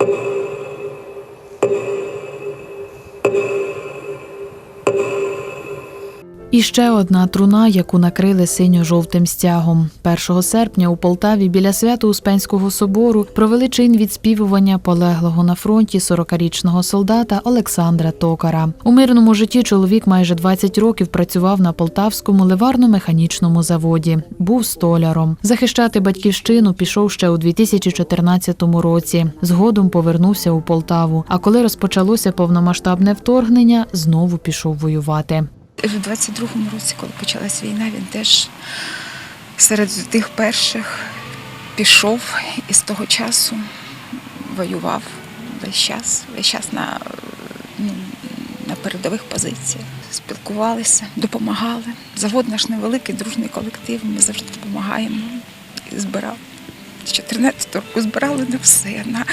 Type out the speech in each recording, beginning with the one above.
you І ще одна труна, яку накрили синьо-жовтим стягом. 1 серпня у Полтаві біля Свято-Успенського собору провели чин відспівування полеглого на фронті 40-річного солдата Олександра Токара. У мирному житті чоловік майже 20 років працював на полтавському ливарно-механічному заводі. Був столяром. Захищати батьківщину пішов ще у 2014 році. Згодом повернувся у Полтаву. А коли розпочалося повномасштабне вторгнення, знову пішов воювати. В 22-му році, коли почалась війна, він теж серед тих перших пішов і з того часу воював весь час, весь час на, ну, на передових позиціях. Спілкувалися, допомагали. Завод наш невеликий, дружний колектив, ми завжди допомагаємо і збирали. З 14 року збирали на все, на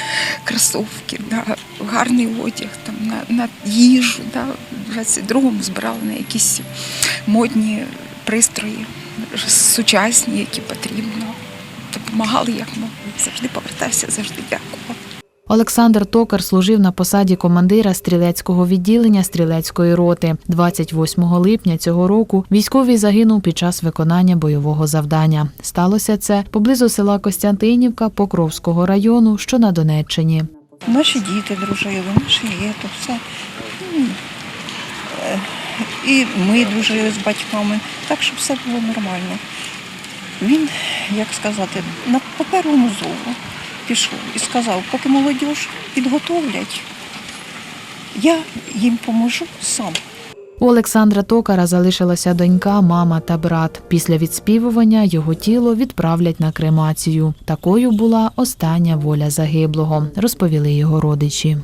кросовки, на гарний одяг, там, на, на їжу. Да. В 22-му збирали на якісь модні пристрої, сучасні, які потрібно. Допомагали як могли. Завжди повертався, завжди дякував. Олександр Токар служив на посаді командира стрілецького відділення стрілецької роти. 28 липня цього року військовий загинув під час виконання бойового завдання. Сталося це поблизу села Костянтинівка Покровського району, що на Донеччині. Наші діти дружили, наші є, то все. Е, І ми дружили з батьками, так що все було нормально. Він, як сказати, на по первому зову пішов і сказав, поки молодь підготовлять, я їм поможу сам. У Олександра Токара залишилася донька, мама та брат. Після відспівування його тіло відправлять на кремацію. Такою була остання воля загиблого, розповіли його родичі.